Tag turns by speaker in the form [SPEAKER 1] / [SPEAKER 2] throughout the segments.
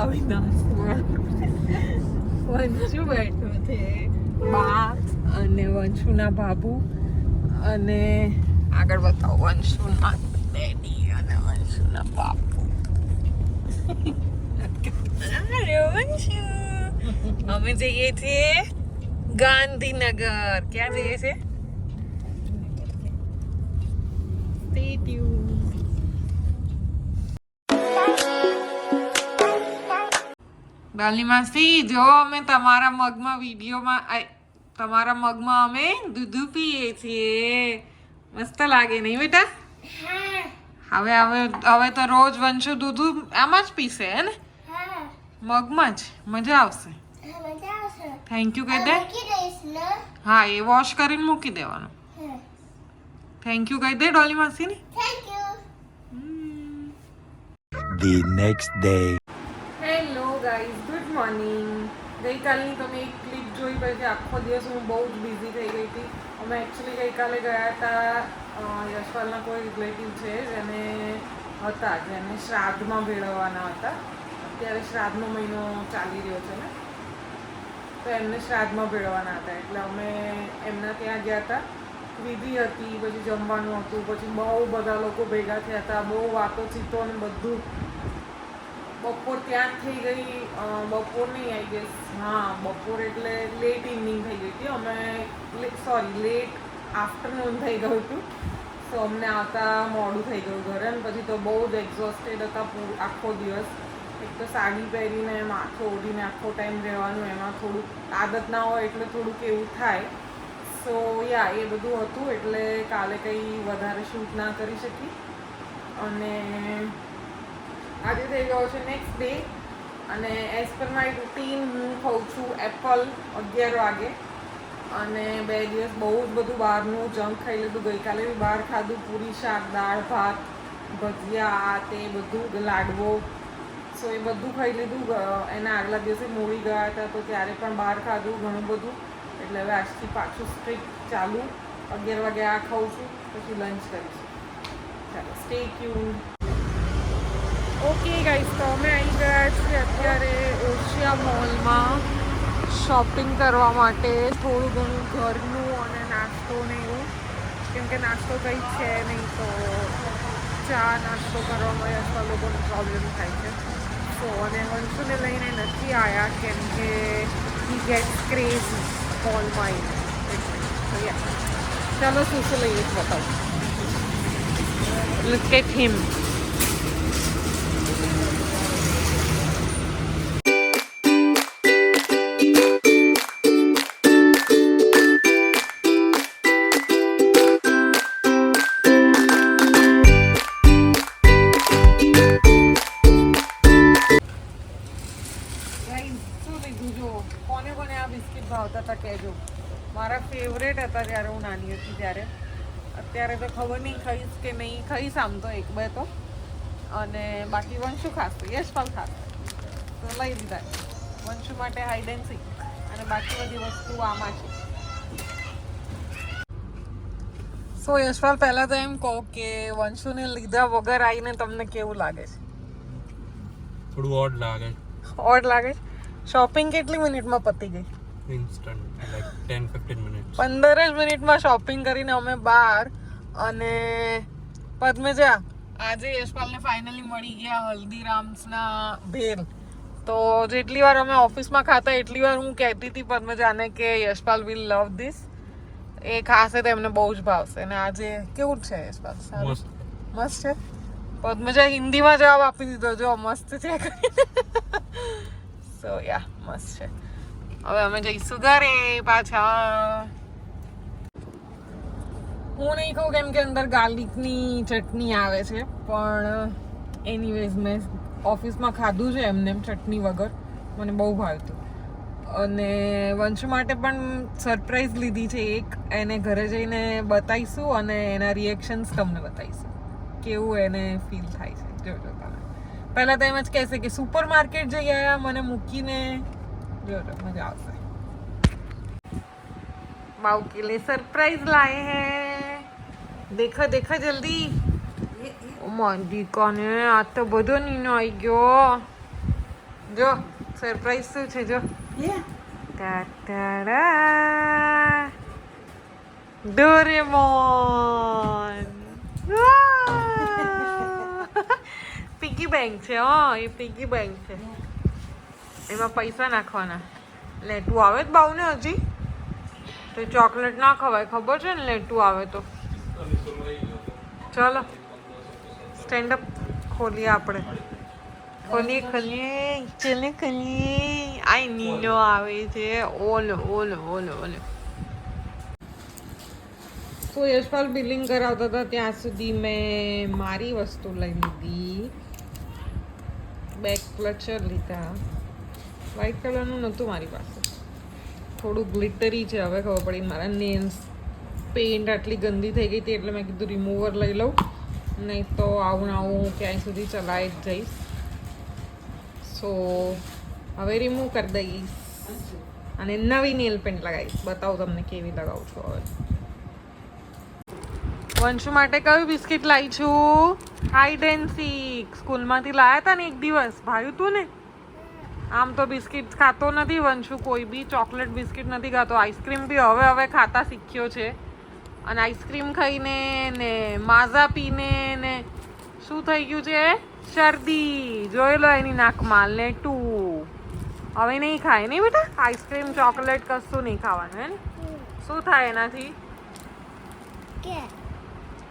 [SPEAKER 1] અવિનાશ વંશુ બેઠો છે બા અને વંશુના બાબુ અને આગળ બતાવો વંશુના ડેડી અને વંશુના બાપુ વંશુ અમે જઈએ છીએ ગાંધીનગર. ક્યાં જઈએ છીએ? ડાલની માસી, જો અમે તમારા મગમાં વિડીયોમાં તમારા મગમાં અમે દૂધ પીએ છીએ. મસ્ત લાગે, નહીં બેટા? હવે હવે હવે તો રોજ વંશુ દૂધ આમાં જ પીશે, હે ને? મગમાં જ, મજા આવશે. થેન્ક યુ કહી દે. હા, એ વોશ કરીને મૂકી દેવાનું. થેન્ક યુ કહી દે ડોલી માસીને.
[SPEAKER 2] The next day.
[SPEAKER 1] Guys good morning ગઈકાલની તમે એક ક્લિપ જોઈ પછી આખો દિવસ હું બહુ જ બિઝી થઈ ગઈ હતી. અમે એકચ્યુઅલી ગઈકાલે ગયા હતા યશપાલના કોઈ રિલેટિવ છે, જેને હતા, જેને શ્રાદ્ધમાં ભેળવવાના હતા. અત્યારે શ્રાદ્ધનો મહિનો ચાલી રહ્યો છે ને. તો એમને શ્રાદ્ધમાં ભેળવવાના હતા. એટલે અમે એમના ત્યાં ગયા હતા. વિધિ હતી, પછી જમવાનું હતું, પછી બહુ બધા લોકો ભેગા થયા હતા, બહુ વાતો ચીતો ને બધું. બપોર ત્યાં થઈ ગઈ બપોર નહીં આઈ ગેસ હા, બપોર એટલે લેટ ઇવનિંગ થઈ ગઈ હતી. અમે સોરી લેટ આફ્ટરનૂન થઈ ગયું હતું. સો અમને આવતા મોડું થઈ ગયું ઘરે અને પછી તો બહુ જ એક્ઝોસ્ટેડ હતા આખો દિવસ. એક તો સાડી પહેરીને, માથું ઓઢીને આખો ટાઈમ રહેવાનું, એમાં થોડુંક આદત ના હોય એટલે થોડુંક એવું થાય. સો યા એ બધું હતું એટલે કાલે કંઈ વધારે શૂટ ના કરી શકી. અને આજે થઈ ગયો છે નેક્સ્ટ ડે અને એઝ પર માય રૂટીન હું ખાઉં છું એપલ અગિયાર વાગે. અને બે દિવસ બહુ જ બધું બહારનું જંક ખાઈ લીધું. ગઈકાલે બી બહાર ખાધું. પૂરી શાક, દાળ, ભાત, ભજીયા, આ તે બધું લાડવો. સો એ બધું ખાઈ લીધું. એના આગલા દિવસે મૂવી ગયા હતા તો ત્યારે પણ બહાર ખાધું ઘણું બધું. એટલે હવે આજથી પાછું સ્ટ્રીટ ચાલુ. અગિયાર વાગે આ ખાઉં છું. પછી લંચ કરીશું. ચાલો સ્ટે ટ્યુન ઓકે ગાઈસ તો અમે આવી ગયા છીએ અત્યારે એશિયા મોલમાં શોપિંગ કરવા માટે. થોડું ઘણું ઘરનું અને નાસ્તો ને એવું. કેમકે નાસ્તો કંઈ છે નહીં, તો ચા નાસ્તો કરવામાં અથવા લોકોને પ્રોબ્લેમ થાય છે. સો અને વંશુને લઈને નથી આવ્યા કેમ કે હી ગેટ ક્રેઝ મોલમાં એટલે ચાલો શું શું લઈએ બતાવું. Look at him. શું લીધું જો કોને કોને આ બિસ્કિટ ભાવતા હતા કહેજો. મારા ફેવરેટ હતા જ્યારે હું નાની હતી ત્યારે. અત્યારે તો ખબર નહીં ખાઈશ કે નહીં ખાઈશ આમ તો એક બે તો. અને બાકી વંશુ ખાશે યશપાલ ખાશે. તો લઈ દીધા વંશુ માટે હાઈડેન્સી અને બાકી બધી વસ્તુ આમાં છે. સો યશપાલ પહેલાં તો એમ કહો કે વંશુને લીધા વગર આવીને તમને કેવું લાગે છે?
[SPEAKER 3] થોડું ઓડ લાગે.
[SPEAKER 1] ઓડ લાગે? છે શોપિંગ કેટલી મિનિટમાં પતી ગઈ?
[SPEAKER 3] ઇન્સ્ટન્ટ લાઈક
[SPEAKER 1] જ મિનિટમાં શોપિંગ કરીને અમે બહાર અને પદ્મજા આજે યશપાલને ફાઇનલી મળી ગયા હલ્દીરામ્સના ભેલ. તો જેટલી વાર અમે ઓફિસમાં ખાતા એટલી વાર હું કહેતી હતી પદ્મજાને કે યશપાલ વિલ લવ ધીસ એ ખાશે તો એમને બહુ જ ભાવશે. અને આજે કેવું છે યશપાલ? સારું?
[SPEAKER 3] મસ્ત
[SPEAKER 1] છે? પદ્મજા હિન્દીમાં જવાબ આપી દીધો. જો મસ્ત છે. સો યા મસ્ત છે હવે અમે જઈશું ઘરે પાછા. હું નહીં કહું કેમ કે અંદર ગાર્લિકની ચટણી આવે છે, પણ એનીવેઝ મેં ઓફિસમાં ખાધું છે એમને એમ ચટણી વગર. મને બહુ ભાવતું. અને વંશ માટે પણ સરપ્રાઈઝ લીધી છે એક. એને ઘરે જઈને બતાવીશું અને એના રિએક્શન્સ તમને બતાવીશું. કેવું એને ફીલ થાય છે. જોજો તમે. પહેલાં તો એમ જ કહેશે કે સુપર માર્કેટ જઈ આવ્યા મને મૂકીને જો મજા આવશે. બાઉ કે લે સરપ્રાઈઝ લાએ હે. દેખો દેખો જલ્દી. મોંડી કોને આ તો બધો નીનો આવી ગયો. જો સરપ્રાઈઝ શું છે જો. ડોરેમોન પિગી બેંક છે, હા, એ પિગી બેંક છે. એમાં પૈસા નાખવાના. લેટું આવે જ બાવ ને હજી? તો ચોકલેટ ના ખવાય, ખબર છે ને લેટું આવે તો? ચલો સ્ટેન્ડ અપ ખોલીએ આપણે. ખોલીએ ખોલીએ, ચલે, ખોલીએ. આઈ નીનો આવે છે. ઓલો ઓલો ઓલો ઓલો. તો યશપાલ બિલિંગ કરાવતા હતા ત્યાં સુધી મેં મારી વસ્તુ લઈ લીધી. બેક ક્લચર લીધા. વ્હાઈટ કલરનું નહોતું મારી પાસે. થોડું ગ્લિટરી છે હવે ખબર પડી મારા નેલ્સ પેન્ટ આટલી ગંદી થઈ ગઈ હતી એટલે મેં કીધું રિમૂવર લઈ લઉં. નહીં તો આવું ને આવું ક્યાંય સુધી ચલાવી જ જઈશ. સો હવે રિમૂવ કરી દઈશ. અને નવી નેલ પેન્ટ લગાવીશ. બતાવું તમને કેવી લગાવું છું હવે. વંશુ માટે કયું બિસ્કિટ લાવી છું? હાઈડ એન્ડ સીક સ્કૂલમાંથી લાયા હતા ને એક દિવસ? ભાવ્યું તું ને? આમ તો બિસ્કિટ ખાતો નથી વંશુ, કોઈ બી ચોકલેટ બિસ્કિટ નથી ખાતો. આઈસ્ક્રીમ બી હવે હવે ખાતા શીખ્યો છે. અને આઈસ્ક્રીમ ખાઈને ને માઝા પીને ને શું થઈ ગયું છે? શરદી. જોઈ લો એની નાકમાં, લેટું. હવે નહીં ખાય નહીં બેટા? આઈસ્ક્રીમ, ચોકલેટ કશું નહીં ખાવાનું, હે ને? શું થાય એનાથી?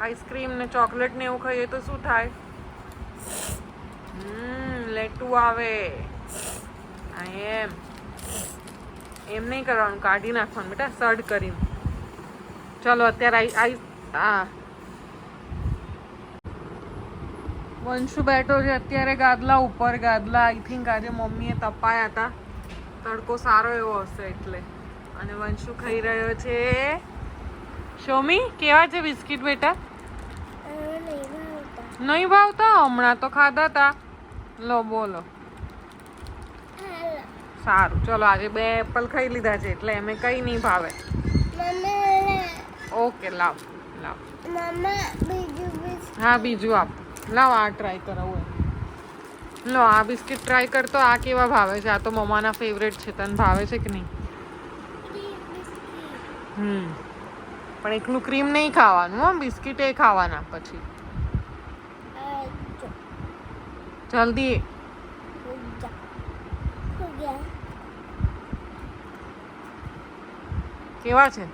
[SPEAKER 1] આઈસ્ક્રીમ ને ચોકલેટ ને એવું ખાઈએ તો શું થાય? હમ, લેટું આવે. એમ. એમ નહીં કરવાનું, કાઢી નાખવાનું બેટા સડ કરીને. ચલો, અત્યારે આઈ આઈ આ. વંશુ બેઠો છે, અત્યારે ગાદલા ઉપર, ગાદલા આઈ થિંક આજે મમ્મીએ તપાયા હતા. તડકો સારો એવો હશે એટલે. અને વંશુ ખાઈ રહ્યો છે. શોમી કેવા છે બિસ્કિટ બેટા? નહીં ભાવતા. હમણાં તો ખાધા હતા લો બોલો. સારું ચલો આજે બે એપલ ખાઈ લીધા છે એટલે એમે કઈ નહીં ભાવે. ઓકે લાવ લાવ. હા બીજું આપ. લાવ આ ટ્રાય કરાવું લો આ બિસ્કિટ ટ્રાય કરતો આ કેવા ભાવે છે? આ તો મમ્માના ફેવરેટ છે તને ભાવે છે કે નહીં? હમ. પણ એકલું ક્રીમ નહીં ખાવાનું હો બિસ્કિટ એ ખાવાના પછી જલ્દી કેવા છે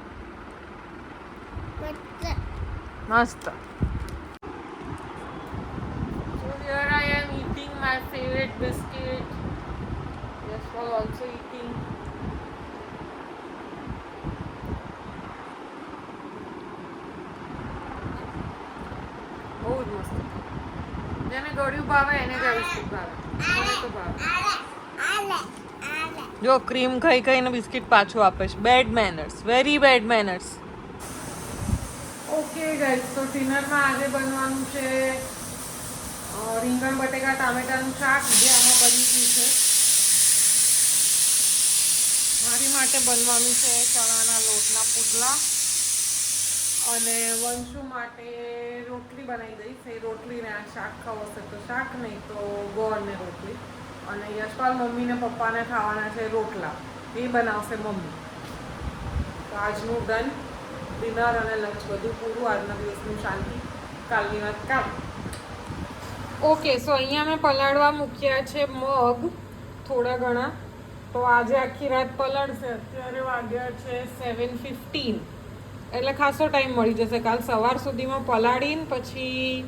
[SPEAKER 1] મસ્ત my favorite biscuit. Yashpal also eating. બહુ જ મસ્ત જેને ગળ્યું ભાવે એને જ આ બિસ્કિટ ભાવે મને તો ભાવે જો ક્રીમ ખાઈ ખાઈને બિસ્કિટ પાછું આપે છે. Bad manners very bad manners okay guys તો ડિનરમાં આજે બનવાનું છે રીંગણ, બટેકા, ટામેટાનું શાક. જે આમાં બની ગયું છે. મારી માટે બનવાનું છે ચણાના લોટના પુડલા. અને વંશુ માટે રોટલી બનાવી દઈશ. એ રોટલીને આ શાક ખવશે તો શાક, નહીં તો ગોળ ને રોટલી. અને યશપાલ મમ્મીને પપ્પાને ખાવાના છે રોટલા. એ બનાવશે મમ્મી. તો આજનું ડન ડિનર અને લંચ બધું પૂરું. આજના દિવસનું શાંતિ. કાલની વાત કામ. ઓકે સો અહીંયા મેં પલાળવા મૂક્યા છે મગ, થોડા ઘણા. તો આજે આખી રાત પલાળશે. અત્યારે વાગ્યા છે સેવન ફિફ્ટીન એટલે ખાસો ટાઈમ મળી જશે. કાલ સવાર સુધીમાં પલાળીને પછી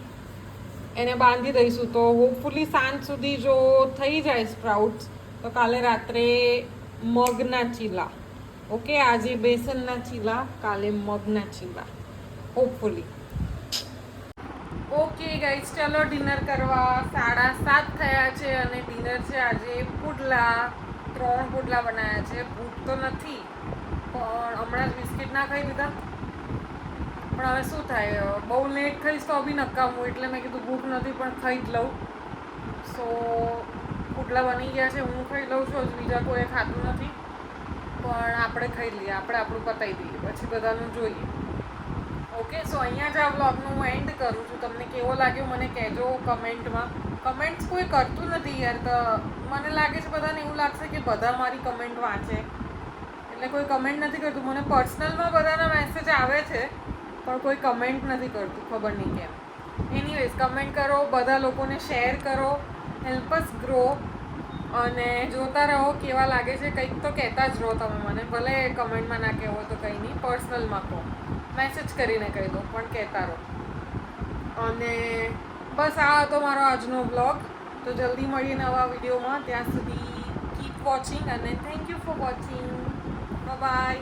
[SPEAKER 1] એને બાંધી દઈશું. તો હોપફુલી સાંજ સુધી જો થઈ જાય સ્પ્રાઉટ્સ તો કાલે રાત્રે મગના ચીલા. ઓકે આજે બેસનના ચીલા, કાલે મગના ચીલા. હોપફુલી ઓકે ગાઈસ ચલો ડિનર કરવા સાડા સાત થયા છે અને ડિનર છે આજે પુડલા. ત્રણ પુડલા બનાવ્યા છે. ભૂખ તો નથી, પણ હમણાં જ બિસ્કિટ ના ખાઈ લીધા. પણ હવે શું થાય બહુ લેટ ખાઈશ તો બી નકામું એટલે મેં કીધું ભૂખ નથી, પણ ખાઈ જ લઉં. સો પુટલા બની ગયા છે, હું ખાઈ લઉં છું, હજુ બીજા કોઈ ખાતું નથી. પણ આપણે ખાઈ લઈએ, આપણે આપણું પતાવી દઈએ, પછી બધાનું જોઈએ. ઓકે સો અહીંયા જ આ બ્લોગનું હું એન્ડ કરું છું. તમને કેવો લાગ્યો મને કહેજો કમેન્ટમાં. કમેન્ટ્સ કોઈ કરતું નથી યાર, તો મને લાગે છે બધાને એવું લાગશે કે બધા મારી કમેન્ટ વાંચે. એટલે કોઈ કમેન્ટ નથી કરતું. મને પર્સનલમાં બધાના મેસેજ આવે છે. પણ કોઈ કમેન્ટ નથી કરતું, ખબર નહીં કેમ. એનીવેઝ કમેન્ટ કરો, બધા લોકોને શેર કરો હેલ્પ ગ્રો અને જોતા રહો કેવા લાગે છે, કંઈક તો કહેતા જ રહો તમે મને, ભલે કમેન્ટમાં ના કહેવો તો કંઈ નહીં પર્સનલમાં કહો. મેસેજ કરીને કહી દો, પણ કહેતા રહો. અને બસ આ હતો મારો આજનો બ્લોગ તો જલ્દી મળીએ નવા વિડીયોમાં ત્યાં સુધી કીપ વોચિંગ અને thank you for watching bye